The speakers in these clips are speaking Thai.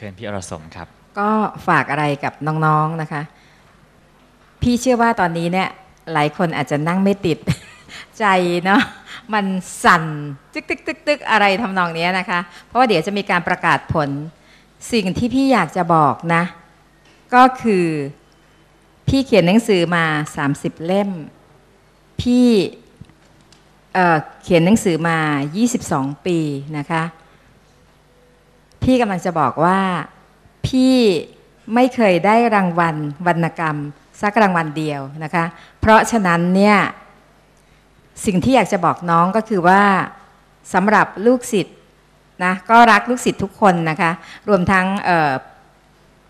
ชิญพี่อรสมครับ ก็ฝากอะไรกับน้องๆนะคะ พี่เชื่อว่าตอนนี้เนี่ยหลายคนอาจจะนั่งไม่ติดใจเนาะมันสั่นตึกตึกตึกตึกอะไรทำนองนี้นะคะ เพราะว่าเดี๋ยวจะมีการประกาศผล สิ่งที่พี่อยากจะบอกนะ ก็คือพี่เขียนหนังสือมา 30 เล่ม พี่เอ่อเขียนหนังสือมา 22 ปีนะคะ พี่กำลังจะบอกว่าพี่ไม่เคยได้รางวัลวรรณกรรมสักรางวัลเดียวนะคะ เพราะฉะนั้นเนี่ยสิ่งที่อยากจะบอกน้องก็คือว่าสำหรับลูกศิษย์นะก็รักลูกศิษย์ทุกคนนะคะ รวมทั้ง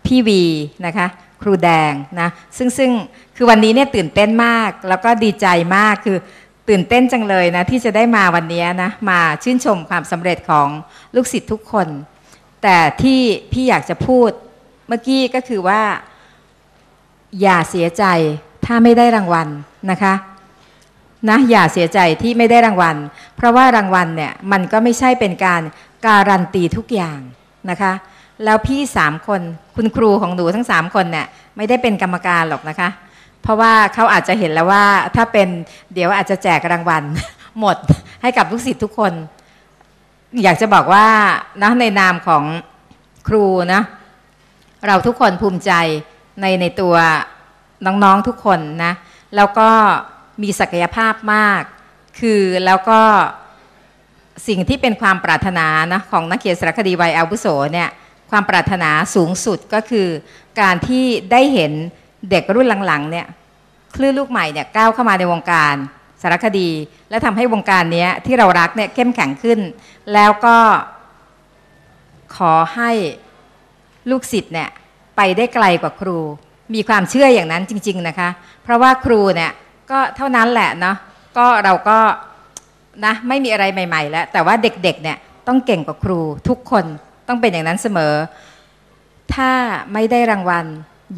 พี่วีนะคะครูแดงนะซึ่งซึ่งคือวันนี้เนี่ยตื่นเต้นมาก แล้วก็ดีใจมากคือตื่นเต้นจังเลยนะที่จะได้มาวันนี้นะมาชื่นชมความสำเร็จของลูกศิษย์ทุกคน แต่ที่พี่อยากจะพูดเมื่อกี้ก็คือว่า อย่าเสียใจถ้าไม่ได้รางวัลนะคะนะอย่าเสียใจที่ไม่ได้รางวัล เพราะว่ารางวัลเนี่ยมันก็ไม่ใช่เป็นการการันตีทุกอย่างนะคะ แล้วพี่สามคนคุณครูของหนูทั้งสามคนเนี่ยไม่ได้เป็นกรรมการหรอกนะคะ เพราะว่าเขาอาจจะเห็นแล้วว่าถ้าเป็นเดี๋ยวอาจจะแจกรางวัลหมดให้กับลูกศิษย์ทุกคน อยากจะบอกว่านะในนามของครูนะเราทุกคนภูมิใจในในตัวน้องๆทุกคนนะแล้วก็มีศักยภาพมาก คือแล้วก็สิ่งที่เป็นความปรารถนานะของนักเขียนสารคดีวัยอาวุโสเนี่ยความปรารถนาสูงสุดก็คือ การที่ได้เห็นเด็กรุ่นหลังๆเนี่ยคลื่นลูกใหม่เนี่ยก้าวเข้ามาในวงการ สารคดี และทำให้วงการนี้ที่เรารักเนี่ยเข้มแข็งขึ้น แล้วก็ขอให้ลูกศิษย์เนี่ยไปได้ไกลกว่าครู มีความเชื่ออย่างนั้นจริง ๆนะคะ เพราะว่าครูเนี่ยก็เท่านั้นแหละเนาะก็เราก็นะไม่มีอะไรใหม่ ๆ แล้ว แต่ว่าเด็กๆเนี่ยต้องเก่งกว่าครูทุกคนต้องเป็นอย่างนั้นเสมอ ถ้าไม่ได้รางวัล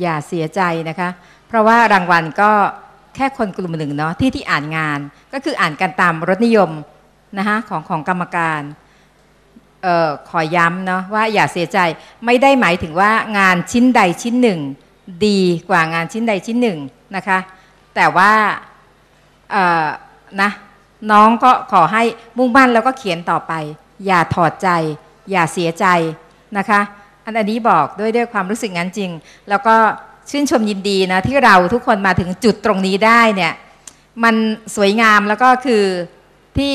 อย่าเสียใจนะคะ เพราะว่ารางวัลก็ แค่คนกลุ่มหนึ่งเนาะที่ที่อ่านงาน ก็คืออ่านกันตามรสนิยมนะคะของของกรรมการเอ่อขอย้ำเนาะว่าอย่าเสียใจไม่ได้หมายถึงว่างานชิ้นใดชิ้นหนึ่ง ดีกว่างานชิ้นใดชิ้นหนึ่งนะคะ แต่ว่าออนะน้องก็ขอให้มุ่งมั่นแล้วก็เขียนต่อไป อย่าถอดใจ อย่าเสียใจนะคะ อันอันนี้บอกด้วยด้วยความรู้สึกงั้นจริง แล้วก็ ชื่นชมยินดีนะที่เราทุกคนมาถึงจุดตรงนี้ได้เนี่ยมันสวยงามแล้วก็คือที่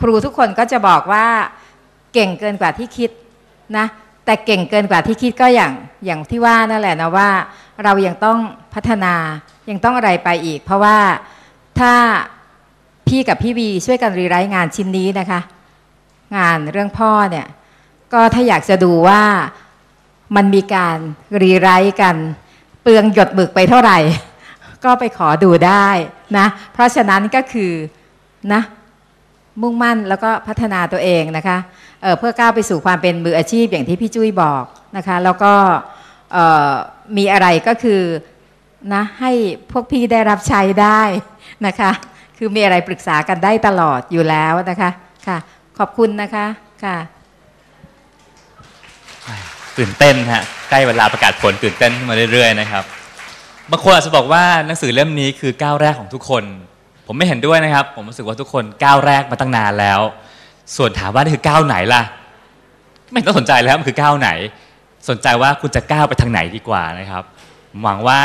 ครูทุกคนก็จะบอกว่าเก่งเกินกว่าที่คิดนะแต่เก่งเกินกว่าที่คิดก็อย่างอย่างที่ว่านั่นแหละนะว่า เรายังต้องพัฒนายังต้องอะไรไปอีก เพราะว่าถ้าพี่กับพี่วีช่วยกันรีไรต์งานชิ้นนี้นะคะ งานเรื่องพ่อเนี่ยก็ถ้าอยากจะดูว่ามันมีการรีไรต์กัน เปลืองหยดหมึกไปเท่าไหร่ ก็ไปขอดูได้นะ เพราะฉะนั้นก็คือนะมุ่งมั่นแล้วก็พัฒนาตัวเองนะคะเเพื่อก้าวไปสู่ความเป็นมืออาชีพอย่างที่พี่จุ้ยบอกนะคะแล้วก็มีอะไรก็คือนะให้พวกพี่ได้รับใช้ได้นะคะ คือมีอะไรปรึกษากันได้ตลอดอยู่แล้วนะคะค่ะ ขอบคุณนะคะค่ะตื่นเต้นฮะ ใกล้เวลาประกาศผลตื่นเต้นขึ้นมาเรื่อยๆนะครับบางคนอาจจะบอกว่าหนังสือเล่มนี้คือก้าวแรกของทุกคน ผมไม่เห็นด้วยนะครับ ผมรู้สึกว่าทุกคนก้าวแรกมาตั้งนานแล้ว ส่วนถามว่านี่คือก้าวไหนล่ะ ไม่ต้องสนใจแล้วมันคือก้าวไหน สนใจว่าคุณจะก้าวไปทางไหนดีกว่านะครับหวังว่า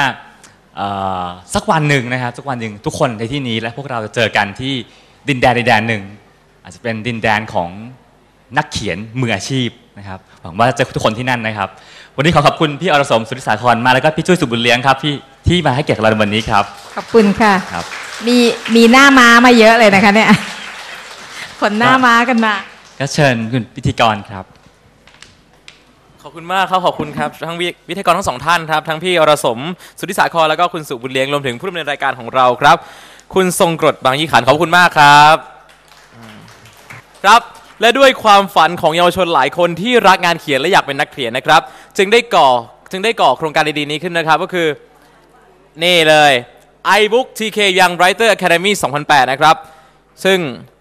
สักวันหนึ่งนะครับสักวันหนึ่งทุกคนในที่นี้และพวกเราจะเจอกันที่ดินแดนใดแดนหนึ่งอาจจะเป็นดินแดนของนักเขียนมืออาชีพ นะครับหวังว่าจะทุกคนที่นั่นนะครับ วันนี้ขอขอบคุณพี่อรสมสุริสาครมาแล้วก็พี่ช่วยสุบุญเลี้ยงครับที่ที่มาให้เกียรติเราในวันนี้ครับ ขอบคุณค่ะครับมีมีหน้าม้ามาเยอะเลยนะคะเนี่ยขนหน้าม้ากันมาก็เชิญคุณพิธีกรครับ ขอบคุณมากครับขอบคุณครับทั้งวิทยากรทั้งสองท่านครับทั้งพี่อรสมสุริสาครแล้วก็คุณสุบุญเลี้ยงรวมถึงผู้ดำเนินรายการของเราครับ คุณทรงกรดบางยี่ขันขอบคุณมากครับ ครับ และด้วยความฝันของเยาวชนหลายคนที่รักงานเขียนและอยากเป็นนักเขียนนะครับ จึงได้ก่อจึงได้ก่อโครงการดีๆนี้ขึ้นนะครับ ก็คือนี่เลย iBook TK Young Writer Academy 2008 นะครับ ซึ่ง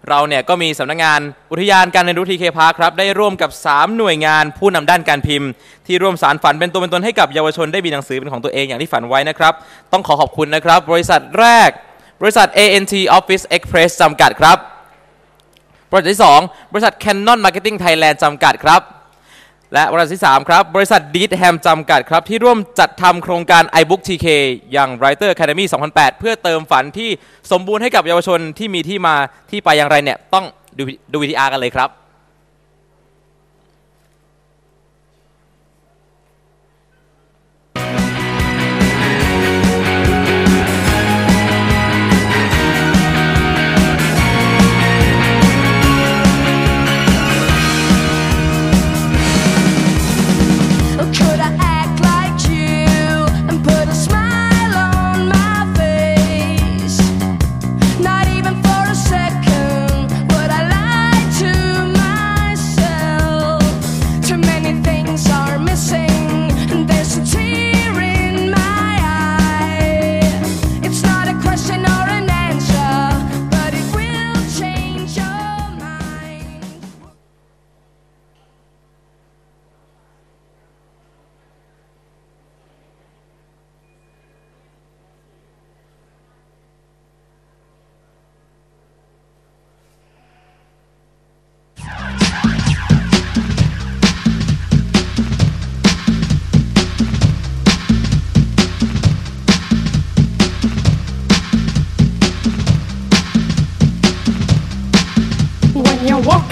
เราเนี่ยก็มีสำนักงานอุทยานการเรียนรู้ทีเคพาครับ ได้ร่วมกับ 3 หน่วยงานผู้นำด้านการพิมพ์ ที่ร่วมสารฝันเป็นตัวเป็นตนให้กับเยาวชนได้มีหนังสือเป็นของตัวเองอย่างที่ฝันไว้นะครับ ต้องขอขอบคุณนะครับ บริษัทแรก บริษัท ANT Office Express จำกัดครับ บริษัทที่ 2 บริษัท Canon Marketing Thailand จำกัดครับ และบริษัทที่ 3 ครับ บริษัทดีดแฮมจำกัดครับ ที่ร่วมจัดทำโครงการ iBook TK อย่าง Writer Academy 2008 เพื่อเติมฝันที่สมบูรณ์ให้กับเยาวชนที่มีที่มาที่ไปอย่างไรเนี่ยต้องดูดู VTR กันเลยครับ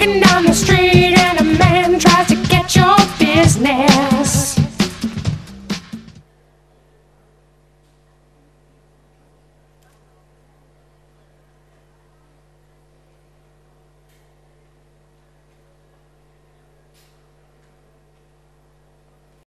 walking down the street.